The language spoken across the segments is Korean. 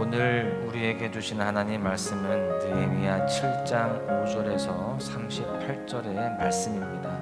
오늘 우리에게 주신 하나님 말씀은 느헤미야 7장 5절에서 38절의 말씀입니다.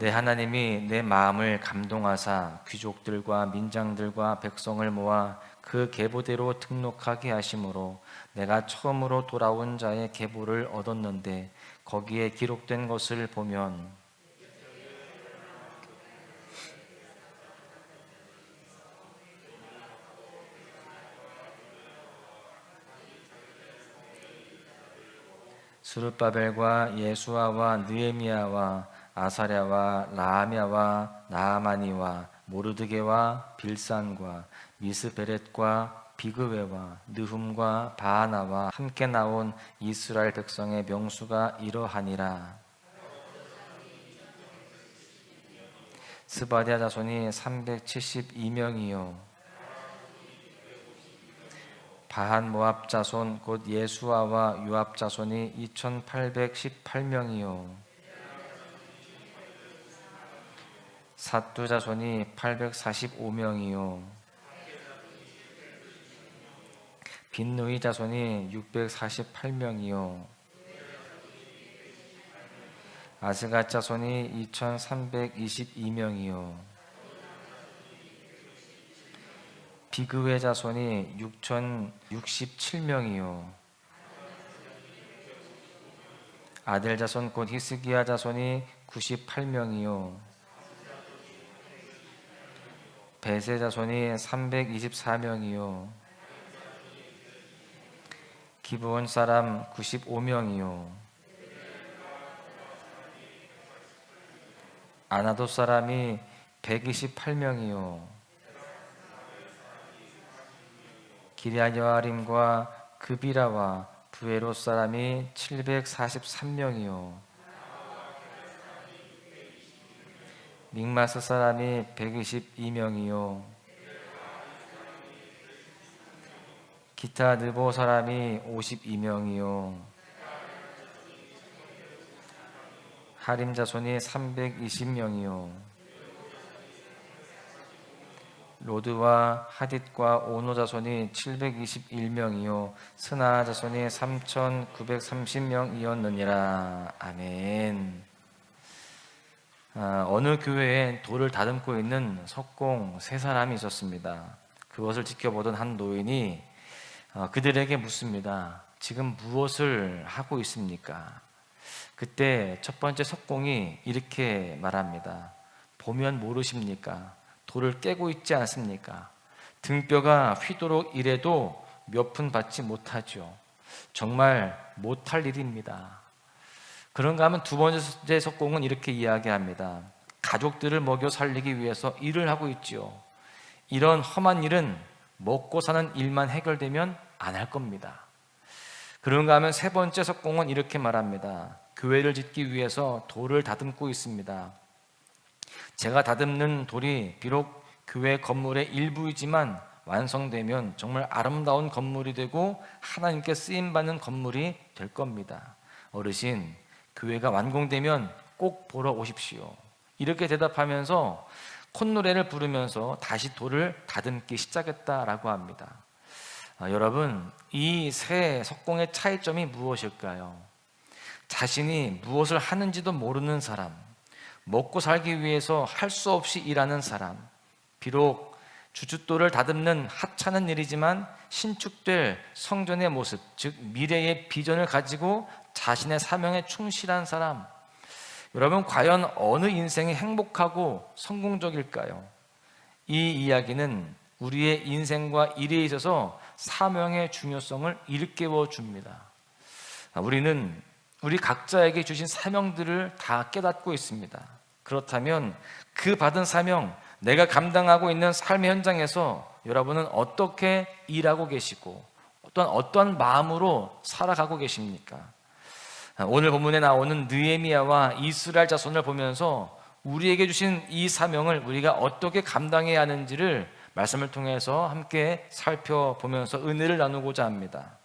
내 하나님이 내 마음을 감동하사 귀족들과 민장들과 백성을 모아 그 계보대로 등록하게 하심으로 내가 처음으로 돌아온 자의 계보를 얻었는데 거기에 기록된 것을 보면 스룹바벨과 예수아와 느헤미야와 아사랴와 라하랴와 나아마니와 모르드게와 빌산과 미스베렛과 비그웨와 느훔과 바하나와 함께 나온 이스라엘 백성의 명수가 이러하니라. 스바디아 자손이 372명이요. 바한 모압 자손 곧 예수아와 유압 자손이 2818명이요. 사두 자손이 845명이요. 빈누이 자손이 648명이요. 아스가 자손이 2322명이요. 비그웨 자손이 6067명이요. 아델 자손 곧 히스기야 자손이 98명이요. 베세 자손이 324명이요. 기브온 사람 95명이요. 아나도 사람이 128명이요. 기리아여아림과 그비라와 부에로 사람이 743명이요. 믹마스 사람이 122명이요. 기타 느보 사람이 52명이요. 하림 자손이 320명이요. 로드와 하딧과 오노 자손이 721명이요. 스나 자손이 3,930명이었느니라. 아멘. 아, 어느 교회에 돌을 다듬고 있는 석공 세 사람이 있었습니다. 그것을 지켜보던 한 노인이 어, 그들에게 묻습니다. 지금 무엇을 하고 있습니까? 그때 첫 번째 석공이 이렇게 말합니다. 보면 모르십니까? 돌을 깨고 있지 않습니까? 등뼈가 휘도록 일해도 몇 푼 받지 못하죠. 정말 못할 일입니다. 그런가 하면 두 번째 석공은 이렇게 이야기합니다. 가족들을 먹여 살리기 위해서 일을 하고 있지요. 이런 험한 일은 먹고 사는 일만 해결되면 안 할 겁니다. 그런가 하면 세 번째 석공은 이렇게 말합니다. 교회를 짓기 위해서 돌을 다듬고 있습니다. 제가 다듬는 돌이 비록 교회 건물의 일부이지만 완성되면 정말 아름다운 건물이 되고 하나님께 쓰임 받는 건물이 될 겁니다. 어르신, 교회가 완공되면 꼭 보러 오십시오. 이렇게 대답하면서 콧노래를 부르면서 다시 돌을 다듬기 시작했다라고 합니다. 아, 여러분, 이 세 석공의 차이점이 무엇일까요? 자신이 무엇을 하는지도 모르는 사람, 먹고 살기 위해서 할 수 없이 일하는 사람, 비록 주춧돌을 다듬는 하찮은 일이지만 신축될 성전의 모습, 즉 미래의 비전을 가지고 자신의 사명에 충실한 사람. 여러분, 과연 어느 인생이 행복하고 성공적일까요? 이 이야기는 우리의 인생과 일에 있어서 사명의 중요성을 일깨워 줍니다. 우리는 우리 각자에게 주신 사명들을 다 깨닫고 있습니다. 그렇다면 그 받은 사명, 내가 감당하고 있는 삶의 현장에서 여러분은 어떻게 일하고 계시고 어떤 어떤 마음으로 살아가고 계십니까? 오늘 본문에 나오는 느에미아와 이스라엘 자손을 보면서 우리에게 주신 이 사명을 우리가 어떻게 감당해야 하는지를 말씀을 통해서 함께 살펴보면서 은혜를 나누고자 합니다.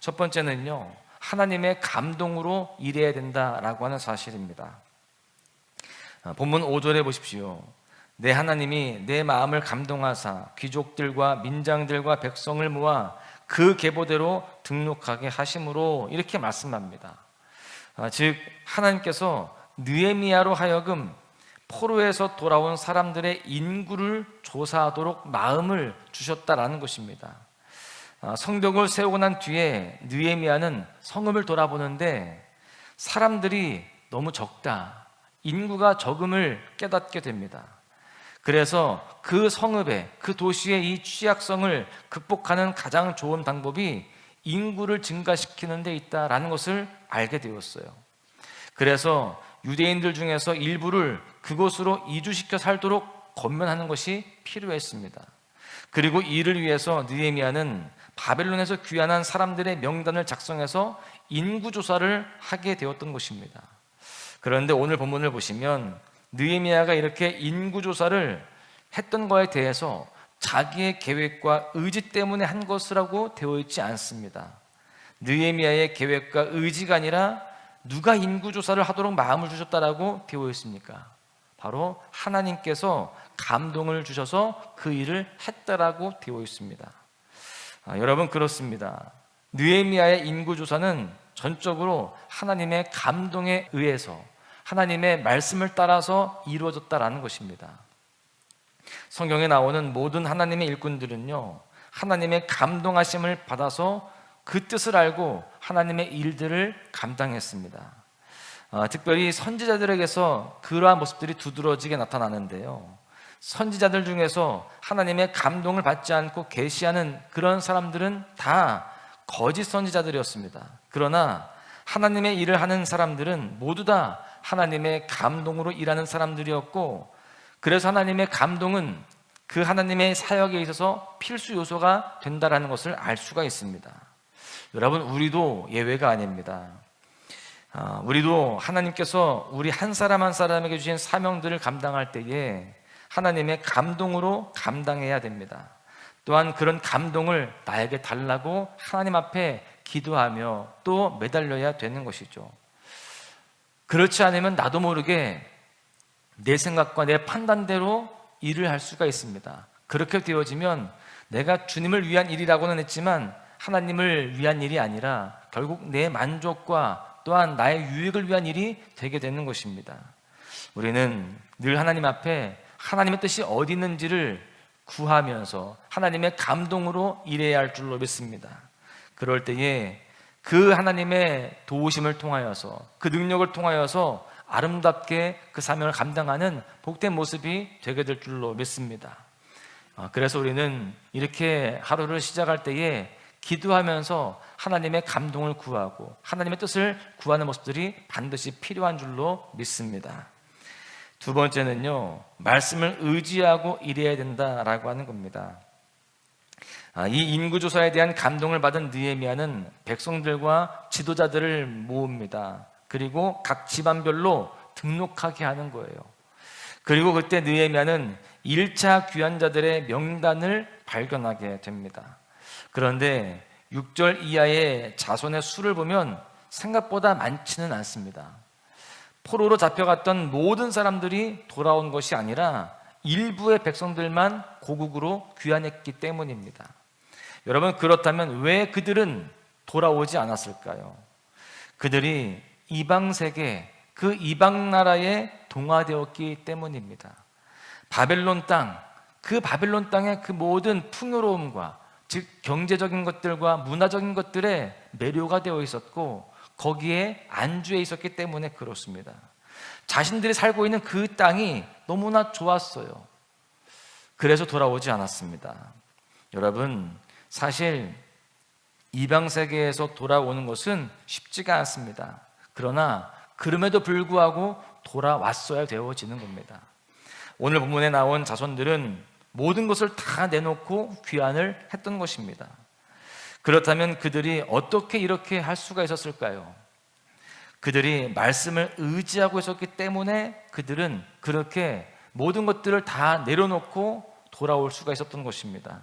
첫 번째는요, 하나님의 감동으로 일해야 된다라고 하는 사실입니다. 본문 5절에 보십시오. 내 하나님이 내 마음을 감동하사 귀족들과 민장들과 백성을 모아 그 계보대로 등록하게 하심으로 이렇게 말씀합니다. 아, 즉 하나님께서 느헤미야로 하여금 포로에서 돌아온 사람들의 인구를 조사하도록 마음을 주셨다라는 것입니다. 아, 성벽을 세우고 난 뒤에 느헤미야는 성읍을 돌아보는데 사람들이 너무 적다. 인구가 적음을 깨닫게 됩니다. 그래서 그 성읍에 그 도시의 이 취약성을 극복하는 가장 좋은 방법이 인구를 증가시키는 데 있다라는 것을 알게 되었어요. 그래서 유대인들 중에서 일부를 그곳으로 이주시켜 살도록 건면하는 것이 필요했습니다. 그리고 이를 위해서 느헤미야는 바벨론에서 귀환한 사람들의 명단을 작성해서 인구 조사를 하게 되었던 것입니다. 그런데 오늘 본문을 보시면 느헤미야가 이렇게 인구 조사를 했던 거에 대해서 자기의 계획과 의지 때문에 한 것이라고 되어 있지 않습니다. 느헤미야의 계획과 의지가 아니라 누가 인구 조사를 하도록 마음을 주셨다라고 되어 있습니까? 바로 하나님께서 감동을 주셔서 그 일을 했다라고 되어 있습니다. 아, 여러분 그렇습니다. 느헤미야의 인구 조사는 전적으로 하나님의 감동에 의해서 하나님의 말씀을 따라서 이루어졌다라는 것입니다. 성경에 나오는 모든 하나님의 일꾼들은요, 하나님의 감동하심을 받아서 그 뜻을 알고 하나님의 일들을 감당했습니다. 어, 특별히 선지자들에게서 그러한 모습들이 두드러지게 나타나는데요. 선지자들 중에서 하나님의 감동을 받지 않고 계시하는 그런 사람들은 다 거짓 선지자들이었습니다. 그러나 하나님의 일을 하는 사람들은 모두 다 하나님의 감동으로 일하는 사람들이었고 그래서 하나님의 감동은 그 하나님의 사역에 있어서 필수 요소가 된다라는 것을 알 수가 있습니다. 여러분 우리도 예외가 아닙니다. 아, 우리도 하나님께서 우리 한 사람 한 사람에게 주신 사명들을 감당할 때에 하나님의 감동으로 감당해야 됩니다. 또한 그런 감동을 나에게 달라고 하나님 앞에 기도하며 또 매달려야 되는 것이죠. 그렇지 않으면 나도 모르게 내 생각과 내 판단대로 일을 할 수가 있습니다. 그렇게 되어지면 내가 주님을 위한 일이라고는 했지만 하나님을 위한 일이 아니라 결국 내 만족과 또한 나의 유익을 위한 일이 되게 되는 것입니다. 우리는 늘 하나님 앞에 하나님의 뜻이 어디 있는지를 구하면서 하나님의 감동으로 일해야 할 줄로 믿습니다. 그럴 때에 그 하나님의 도우심을 통하여서 그 능력을 통하여서 아름답게 그 사명을 감당하는 복된 모습이 되게 될 줄로 믿습니다. 어, 그래서 우리는 이렇게 하루를 시작할 때에 기도하면서 하나님의 감동을 구하고 하나님의 뜻을 구하는 모습들이 반드시 필요한 줄로 믿습니다. 두 번째는요, 말씀을 의지하고 일해야 된다라고 하는 겁니다. 아, 이 인구조사에 대한 감동을 받은 느헤미야는 백성들과 지도자들을 모읍니다. 그리고 각 집안별로 등록하게 하는 거예요. 그리고 그때 느헤미야는 1차 귀환자들의 명단을 발견하게 됩니다. 그런데 6절 이하의 자손의 수를 보면 생각보다 많지는 않습니다. 포로로 잡혀갔던 모든 사람들이 돌아온 것이 아니라 일부의 백성들만 고국으로 귀환했기 때문입니다. 여러분 그렇다면 왜 그들은 돌아오지 않았을까요? 그들이 이방 세계 그 이방 나라에 동화되었기 때문입니다. 바벨론 땅, 그 바벨론 땅의 그 모든 풍요로움과 즉 경제적인 것들과 문화적인 것들에 매료가 되어 있었고 거기에 안주해 있었기 때문에 그렇습니다. 자신들이 살고 있는 그 땅이 너무나 좋았어요. 그래서 돌아오지 않았습니다. 여러분, 사실 이방 세계에서 돌아오는 것은 쉽지가 않습니다. 그러나 그럼에도 불구하고 돌아왔어야 되어지는 겁니다. 오늘 본문에 나온 자손들은 모든 것을 다 내놓고 귀환을 했던 것입니다. 그렇다면 그들이 어떻게 이렇게 할 수가 있었을까요? 그들이 말씀을 의지하고 있었기 때문에 그들은 그렇게 모든 것들을 다 내려놓고 돌아올 수가 있었던 것입니다.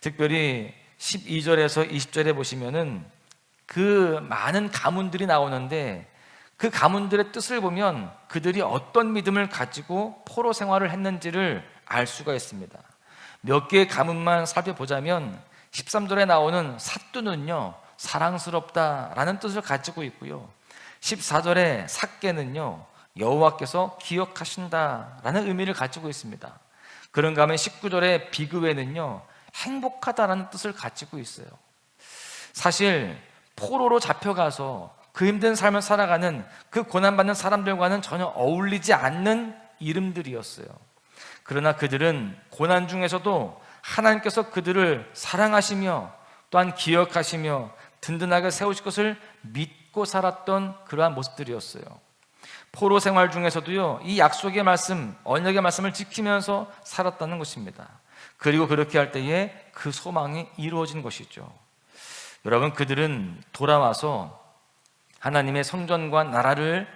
특별히 12절에서 20절에 보시면은 그 많은 가문들이 나오는데 그 가문들의 뜻을 보면 그들이 어떤 믿음을 가지고 포로 생활을 했는지를 알 수가 있습니다. 몇 개의 가문만 살펴보자면 13절에 나오는 사뚜는요, 사랑스럽다라는 뜻을 가지고 있고요. 14절에 삭개는요, 여호와께서 기억하신다라는 의미를 가지고 있습니다. 그런가 하면 19절에 비그웨는요, 행복하다라는 뜻을 가지고 있어요. 사실 포로로 잡혀가서 그 힘든 삶을 살아가는 그 고난받는 사람들과는 전혀 어울리지 않는 이름들이었어요. 그러나 그들은 고난 중에서도 하나님께서 그들을 사랑하시며 또한 기억하시며 든든하게 세우실 것을 믿고 살았던 그러한 모습들이었어요. 포로 생활 중에서도요, 이 약속의 말씀, 언약의 말씀을 지키면서 살았다는 것입니다. 그리고 그렇게 할 때에 그 소망이 이루어진 것이죠. 여러분, 그들은 돌아와서 하나님의 성전과 나라를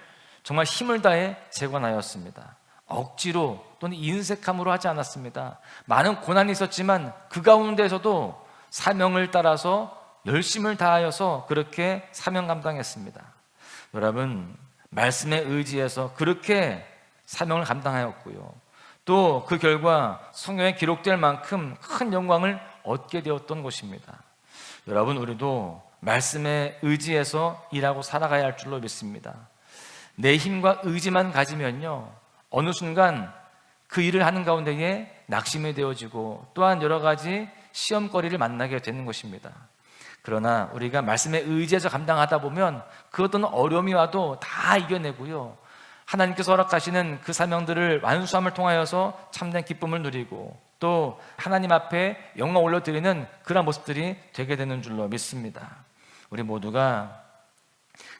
정말 힘을 다해 재건하였습니다. 억지로 또는 인색함으로 하지 않았습니다. 많은 고난이 있었지만 그 가운데서도 사명을 따라서 열심을 다하여서 그렇게 사명 감당했습니다. 여러분, 말씀에 의지해서 그렇게 사명을 감당하였고요. 또 그 결과 성경에 기록될 만큼 큰 영광을 얻게 되었던 것입니다. 여러분, 우리도 말씀에 의지해서 일하고 살아가야 할 줄로 믿습니다. 내 힘과 의지만 가지면요, 어느 순간 그 일을 하는 가운데에 낙심이 되어지고 또한 여러 가지 시험거리를 만나게 되는 것입니다. 그러나 우리가 말씀에 의지해서 감당하다 보면 그 어떤 어려움이 와도 다 이겨내고요. 하나님께서 허락하시는 그 사명들을 완수함을 통하여서 참된 기쁨을 누리고 또 하나님 앞에 영광 올려드리는 그런 모습들이 되게 되는 줄로 믿습니다. 우리 모두가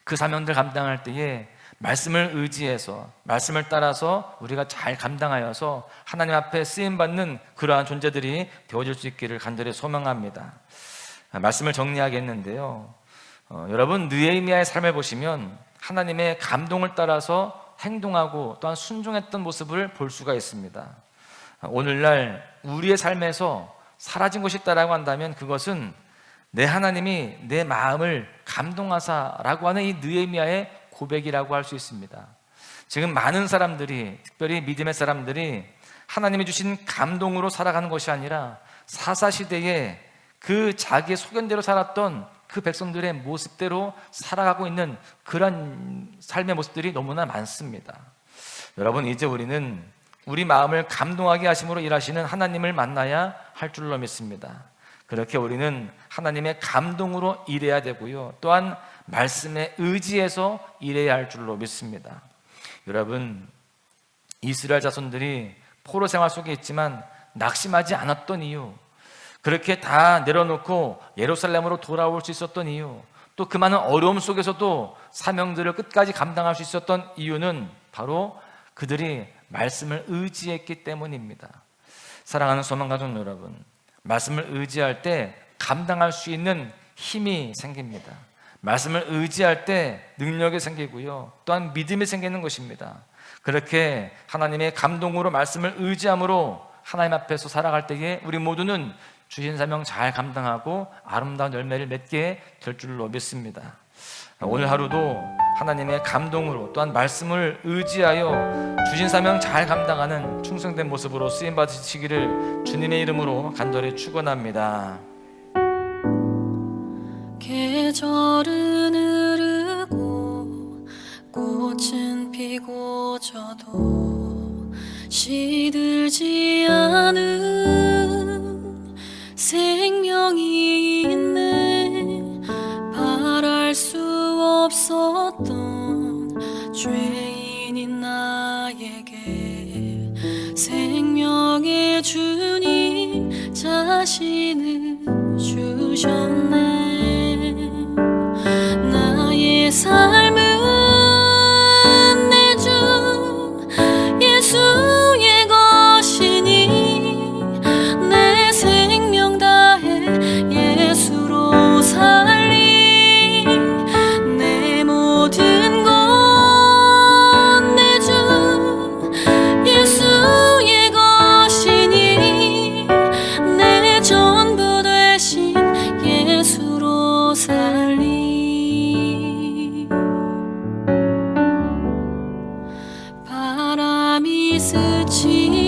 그 사명들 감당할 때에 말씀을 의지해서 말씀을 따라서 우리가 잘 감당하여서 하나님 앞에 쓰임 받는 그러한 존재들이 되어질 수 있기를 간절히 소망합니다. 말씀을 정리하겠는데요. 어, 여러분 느헤미야의 삶을 보시면 하나님의 감동을 따라서 행동하고 또한 순종했던 모습을 볼 수가 있습니다. 오늘날 우리의 삶에서 사라진 것이 있다라고 한다면 그것은 내 하나님이 내 마음을 감동하사라고 하는 이 느헤미야의 고백이라고 할 수 있습니다. 지금 많은 사람들이 특별히 믿음의 사람들이 하나님이 주신 감동으로 살아가는 것이 아니라 사사 시대에 그 자기의 소견대로 살았던 그 백성들의 모습대로 살아가고 있는 그런 삶의 모습들이 너무나 많습니다. 여러분 이제 우리는 우리 마음을 감동하게 하심으로 일하시는 하나님을 만나야 할 줄로 믿습니다. 그렇게 우리는 하나님의 감동으로 일해야 되고요. 또한 말씀에 의지해서 일해야 할 줄로 믿습니다. 여러분, 이스라엘 자손들이 포로 생활 속에 있지만 낙심하지 않았던 이유, 그렇게 다 내려놓고 예루살렘으로 돌아올 수 있었던 이유, 또 그 많은 어려움 속에서도 사명들을 끝까지 감당할 수 있었던 이유는 바로 그들이 말씀을 의지했기 때문입니다. 사랑하는 소망 가족 여러분, 말씀을 의지할 때 감당할 수 있는 힘이 생깁니다. 말씀을 의지할 때 능력이 생기고요. 또한 믿음이 생기는 것입니다. 그렇게 하나님의 감동으로 말씀을 의지함으로 하나님 앞에서 살아갈 때에 우리 모두는 주신 사명 잘 감당하고 아름다운 열매를 맺게 될 줄로 믿습니다. 오늘 하루도 하나님의 감동으로 또한 말씀을 의지하여 주신 사명 잘 감당하는 충성된 모습으로 쓰임 받으시기를 주님의 이름으로 간절히 축원합니다. 사. 四季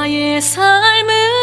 나의 삶은